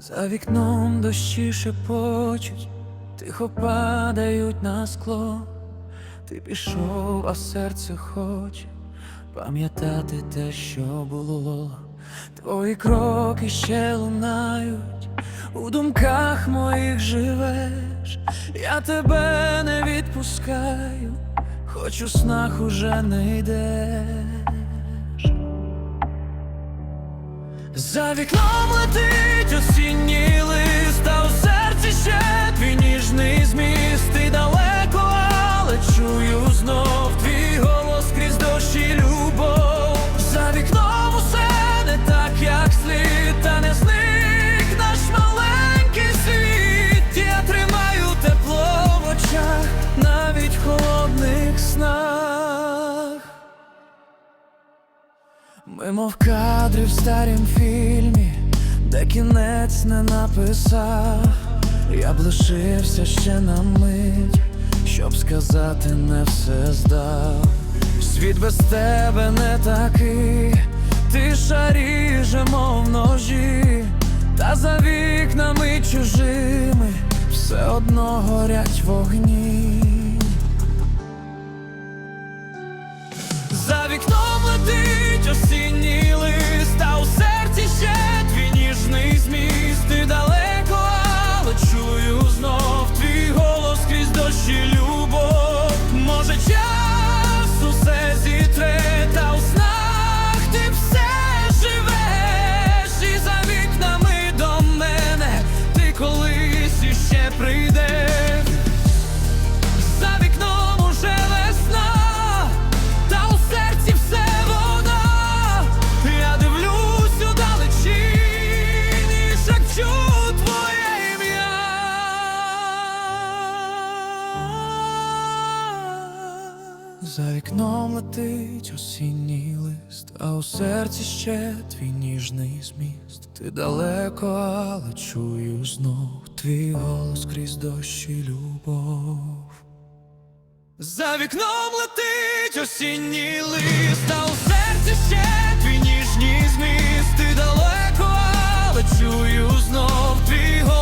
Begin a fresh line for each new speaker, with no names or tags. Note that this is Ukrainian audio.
За вікном дощі шепочуть, тихо падають на скло. Ти пішов, а серце хоче пам'ятати те, що було. Твої кроки ще лунають, у думках моїх живеш. Я тебе не відпускаю, хоч у снах уже не йдеш. За вікном летить осінній лист, у серці ще твій ніжний зміст. Ти далеко, але чую знов твій голос крізь дощ і любов. За вікном усе не так, як слід, не зник наш маленький світ. Я тримаю тепло в очах, навіть холодних снах. Ми мов кадри в старім фільмі, де кінець не написав. Я б лишився ще на мить, щоб сказати не все здав. Світ без тебе не такий, тиша ріже, мов ножі, та за вікнами чужими все одно горять вогні. За вікном летить осінній лист, а у серці ще твій ніжний зміст. Ти далеко, але чую знов твій голос крізь дощ і любов. За вікном летить осінній лист, а у серці ще твій ніжний зміст. Ти далеко, але чую знов твій голос